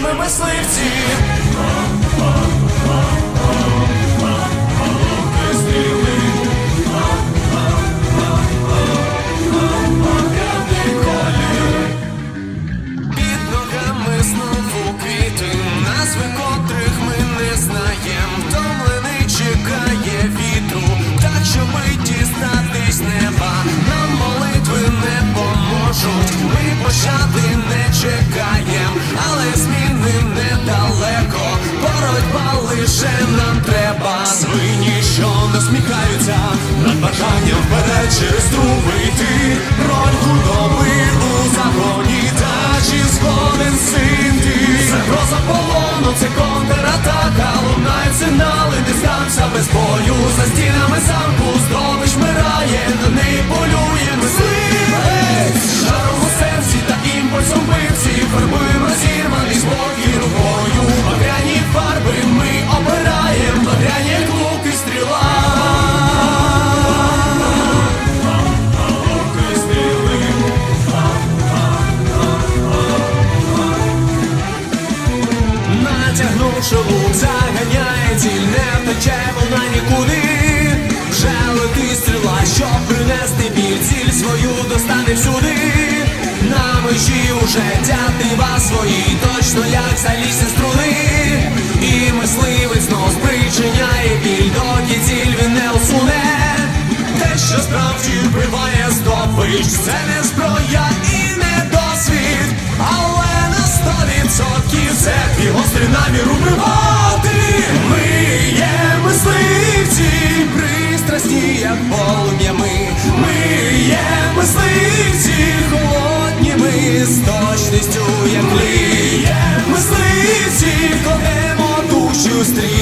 ми. Лише нам треба. Свині, що насміхаються, над бажанням вперед через труби йти. Роль худоби у загоні, та чи згоден син ти? Загроза полону, це контратака, лунають сигнали, не здамся без бою. За стінами замку здобич вмирає, гострий намір убивати. Ми є мисливці, пристрасні, як полум'я ми. Ми є мисливці, холодні ми з точністю, як ми Є мисливці, кладемо душу стріли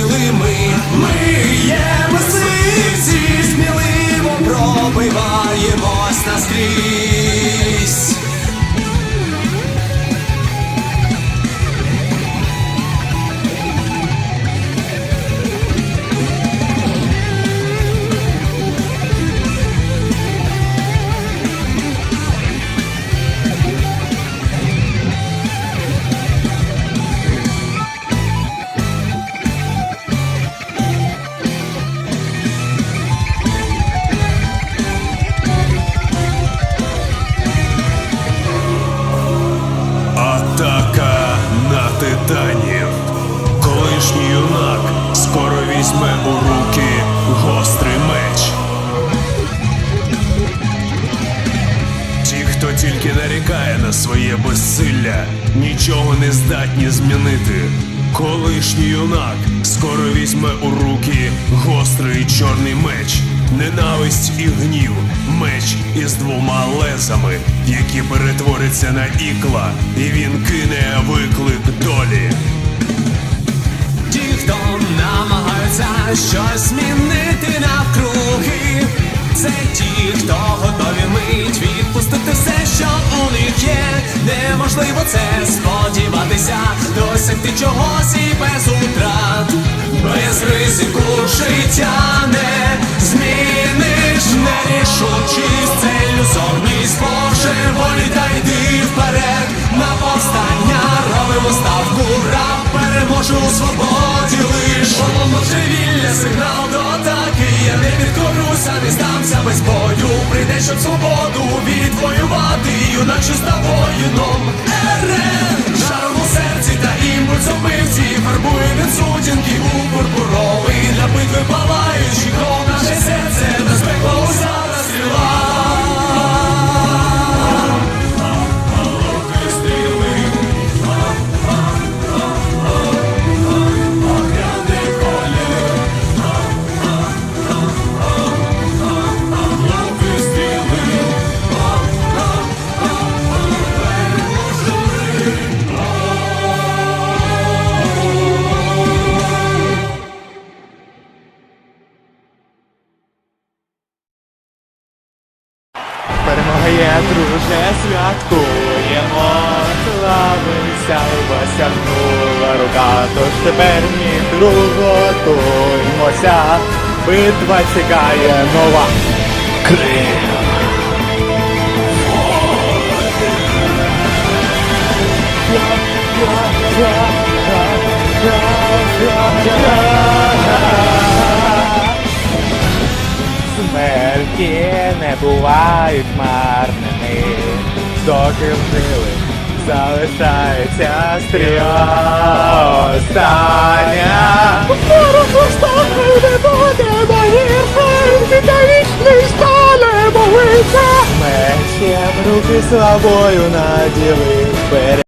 тільки нарікає на своє безсилля, нічого не здатні змінити. Колишній юнак скоро візьме у руки гострий чорний меч, ненависть і гнів, меч із двома лезами, які перетворяться на ікла, і він кине виклик долі. Ті, хто намагаються щось змінити навкруги, це ті, хто готові Неможливо це сподіватися, досягти чогось і без утрат, без ризику життя не зміниш. Нерішучість, це ілюзорність Боже волі та йди вперед. На повстання робимо ставку раб переможе у свободі лиш. Божевілля, сигнал до атаки Я не підкорюся, не здамся без бою. Прийде, щоб свободу відвоювати що став воїном. Ерен! Жаром у серці та імпульсом мивці. Фарбує він сутінки у пурпуровий. Для битви палаючи кров наше серце Без пекла зараз стріла бувають марними, доки в жилих залишається стріла остання. Мечем руки слабою наділи вперед.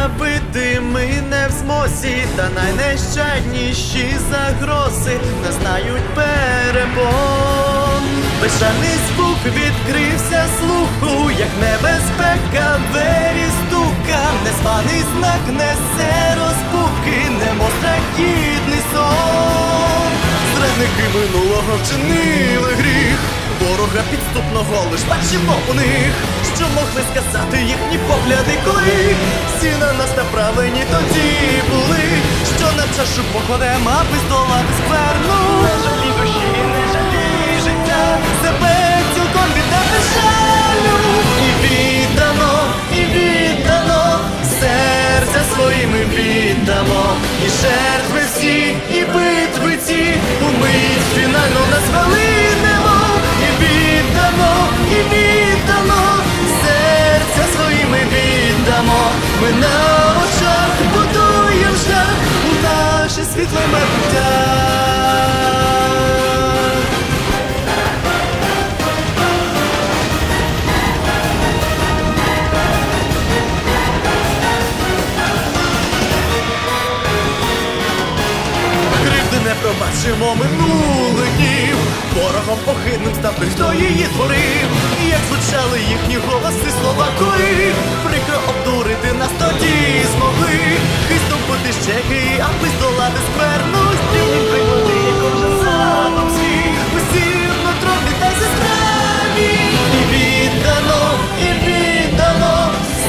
Уявити ми не в змозі, та найнещадніші загрози не знають перепон. Бешаний звук відкрився слуху, як небезпека двері стука, незваний знак несе розпуки, немов страхітний сон. Зрадники минулого вчинили гріх. Ворога підступного лиш бачимо у них, що могли сказати їхні погляди, коли всі на нас направлені тоді були, що на чашу походем, аби здолати скверну. Не жалі душі, не жалі життя, себе цілком віддати жалю. І віддано, і віддано, серця своїми віддамо, і жертви всі, і битви ці, умить фінально нас ми на очах будуємо шлях у наше світле майбуття. Пробачимо днів Ворогом похидним став той, хто її творив. Як звучали їхні голоси слова кори Прикро обдурити нас тоді змогли. Хистом бути щеки, аби здолати скверну Стрільним приймати кожен задум свій. Усім нутром віддайся справі І віддано, і віддано.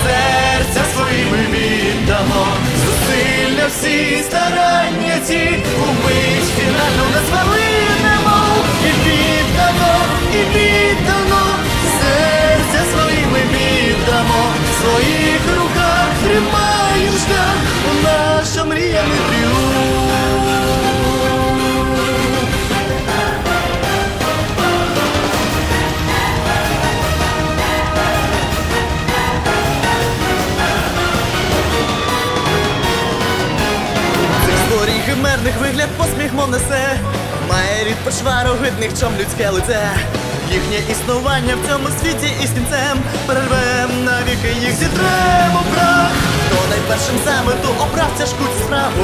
Серця своїми віддамо. Зусилля всі старання ці. Умить створій вигляд посміх мов несе. Має рід почвару гидних, чом людське лице. Їхнє існування в цьому світі і кінцем. Перервем навіки їх зітремо прах. Хто найпершим за мету обрав тяжку цю справу?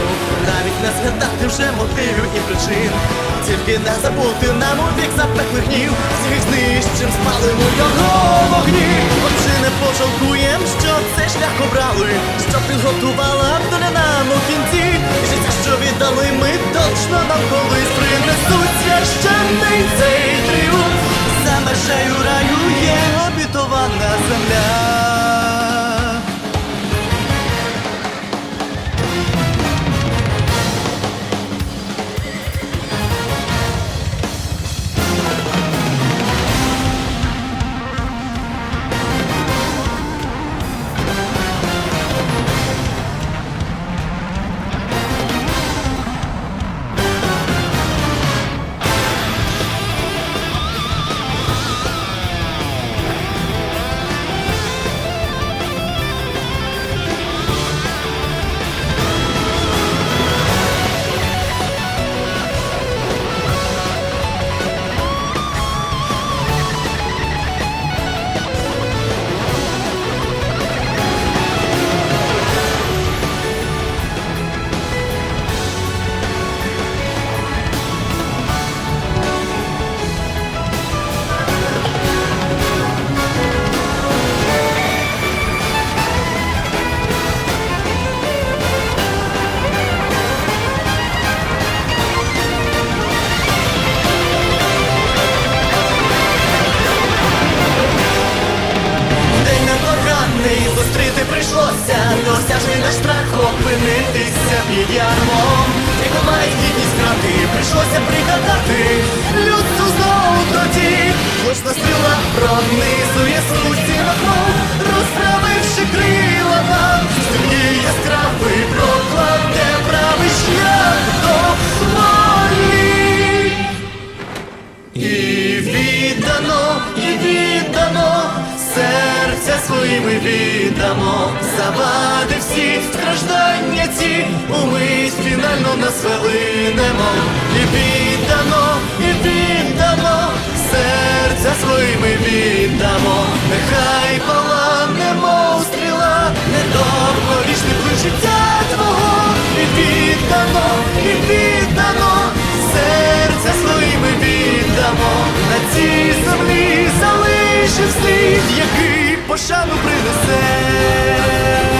Навіть не згадати вже мотивів і причин. Тільки не забути нам у вік запеклих днів. Всіх знищим, спалимо його вогні пожалкуєм, що цей шлях обрали Що підготувала доля нам у кінці. Життя, що віддали ми точно нам колись принесуть священний цей тріумф. За межею раю є обітована земля нас велинемо. І віддано, і віддано, серця своїми віддамо, нехай палане, мов стріла, недовго вічний плин життя твого, і віддано, і віддано, серця своїми віддамо, на цій землі залишив слід, який пошану принесе.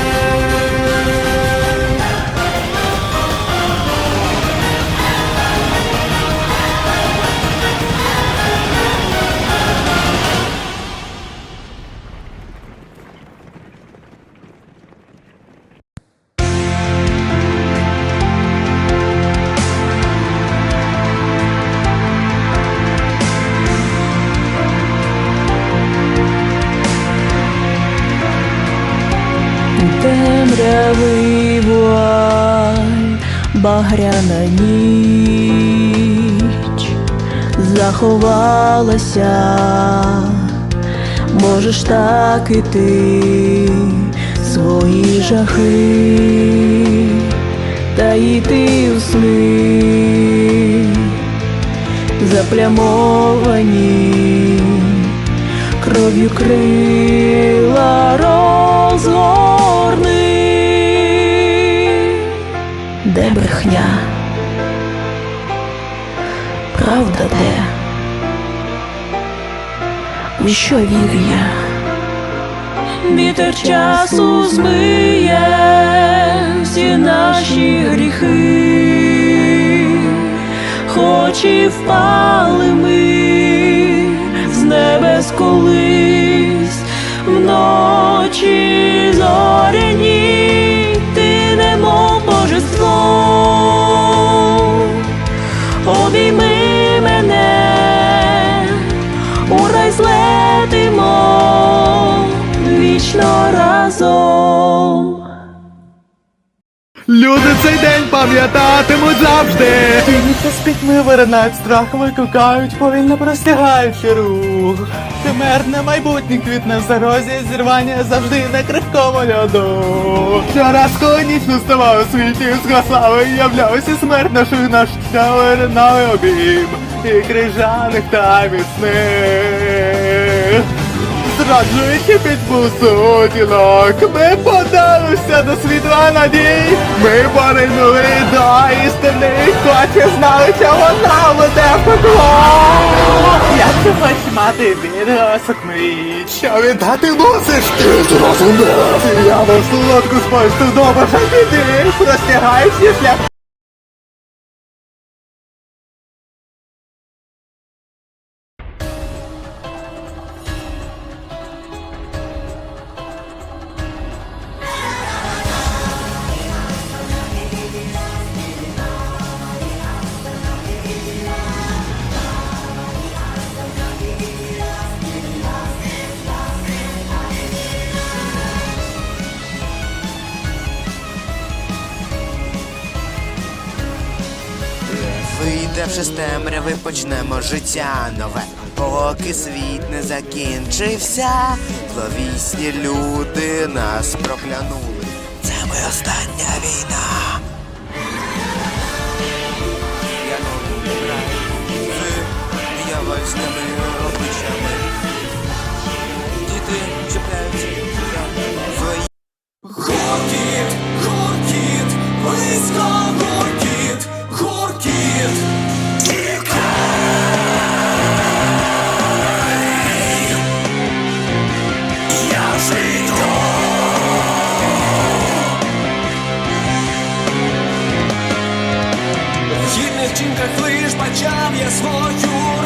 Багряна ніч заховалася, можеш так і ти свої жахи та йти у сни. Заплямовані кров'ю крила брехня, правда де, у що вірю я? Вітер часу змиє всі наші гріхи, хоч і впали ми з небес колись вночі зоряні, вічно разом. Люди цей день пам'ятатимуть завжди. Тініться з пітьми виринають страх, викликають, повільно простягаючи рух. Химерне майбутнє квітне в зарозі, зірвання завжди на крихкому льоду. Щораз, коли ніч наставала у світі, згасла, виявлялася смерть наших наш виринали обійм і крижаних та міцних. Зраджуючи пітьму сутінок, ми подалися до світла надій, ми поринули до істини, хоч і знали, що вона веде в пекло. Як ти хочеш мати відросок мій, що віддати мусиш, ти зрозумів. Я в солодку спочту до бажа піди, простягаючи шлях Вийдевши з темряви, почнемо життя нове, поки світ не закінчився, зловісні люди нас проклянули. Це моя остання війна. Я новий край з диявольськими обличчями. Діти чіпляються за свої Гуркіт, гуркіт, близько гуркіт, гуркіт. Чинках лиш почав я свою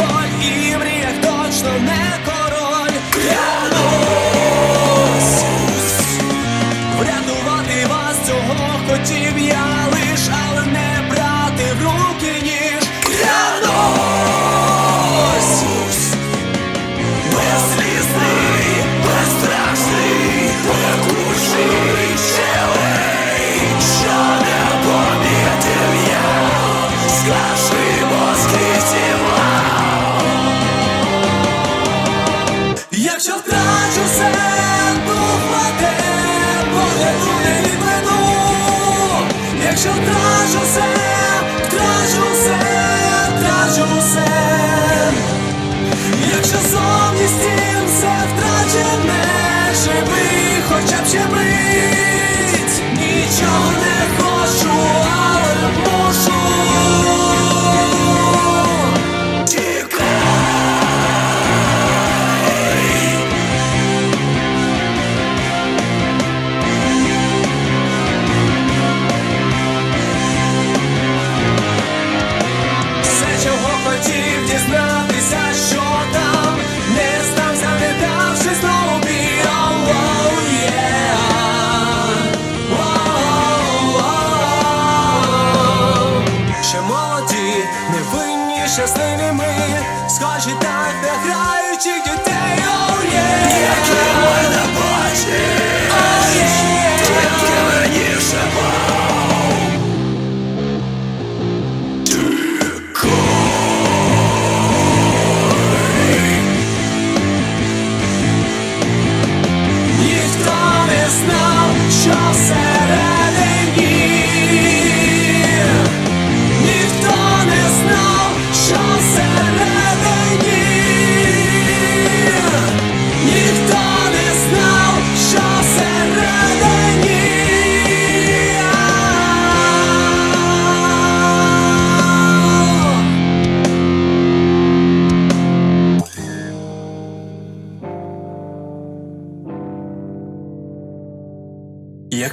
хоча б ще бить.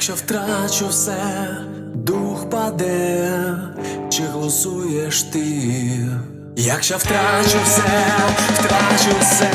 Якщо втрачу все, дух паде, чи голосуєш ти? Якщо втрачу все, втрачу все.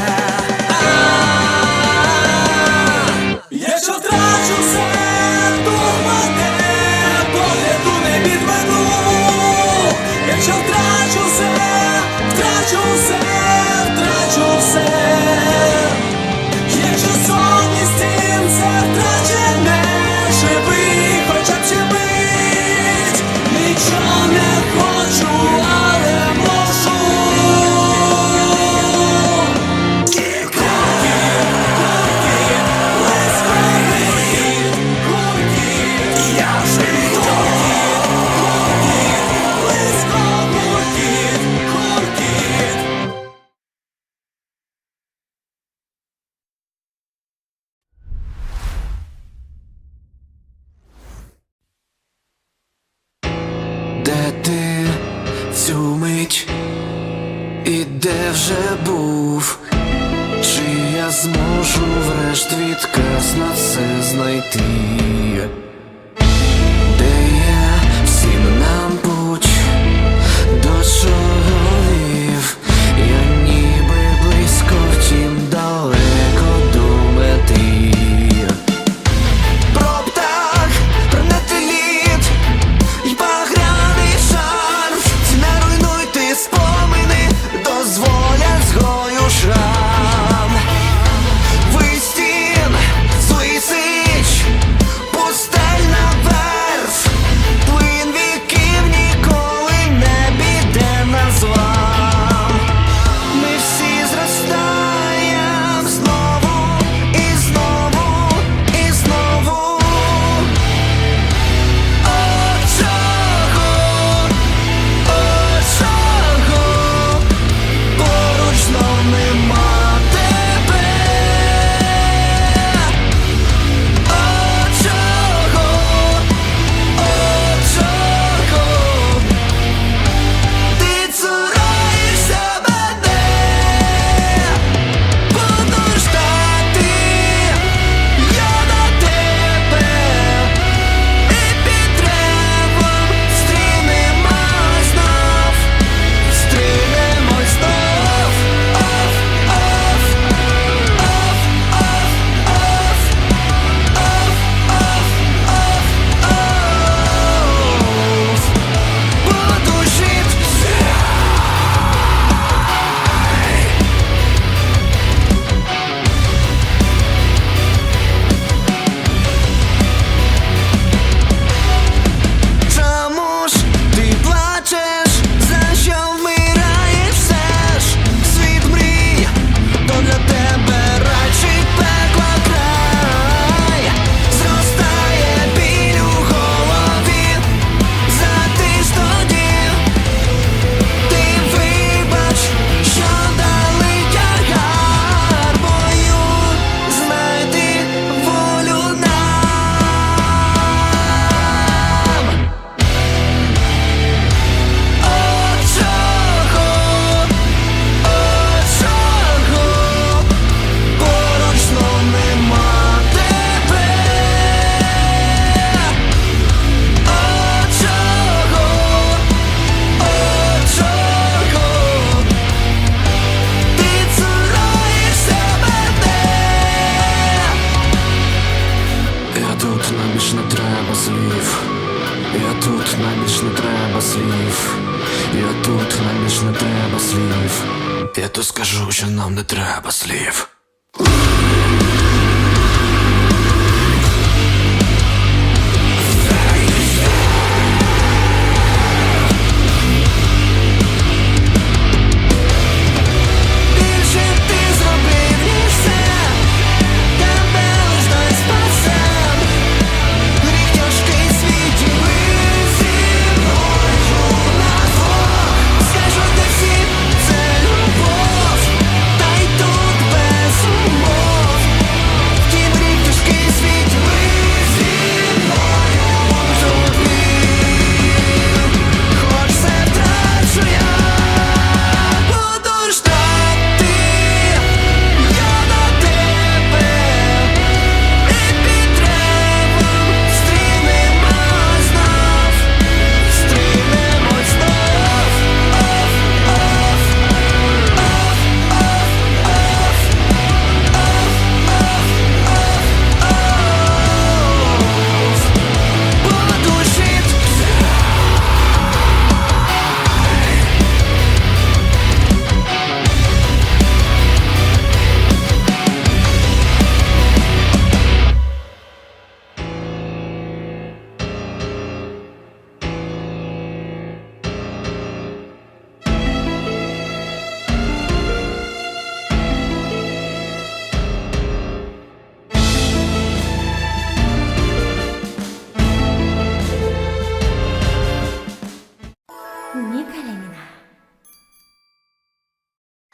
Ніка Леніна.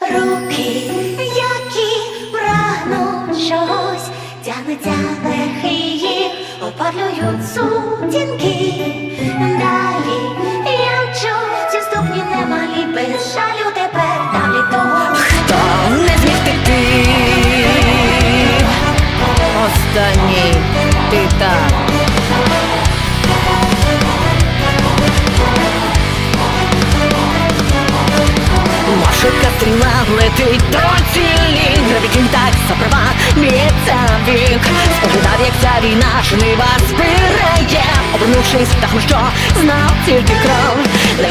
Руки, які прагнуть чогось, тягнеться лихії, опалюють сутінки. Далі я чув ці ступні немалі, без жалю тепер далі того. Хто не зміг ти Останній ти так Машинка стріла летить до цілі. Гравіки так заправа б'ється вік Споглядав, як ця війна жнива збирає. Обернувшись, так що знав тільки кров